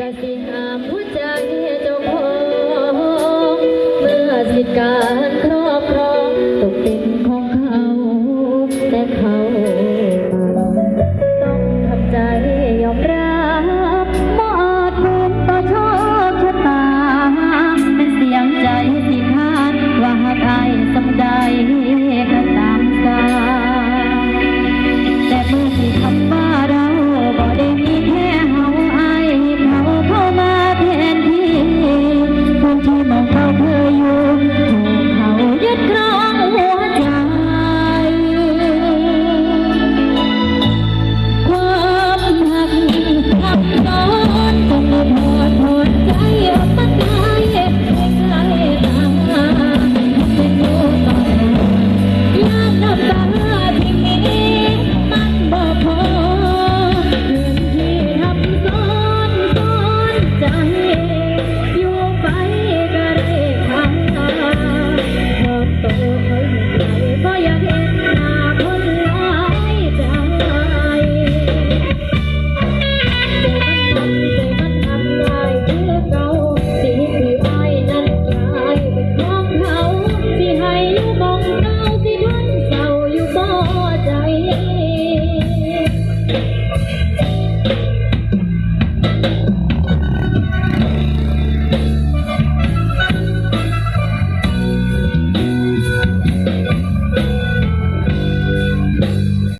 กสิหามหัวใจเจ้างเมื่อสิการครอบครองตกเป็นของเขา แต่เขาต้องทำใจยอมรับมอดภูมิต่อโชคชะตา เป็นเสียงใจสิคาว่าหากไอสำใด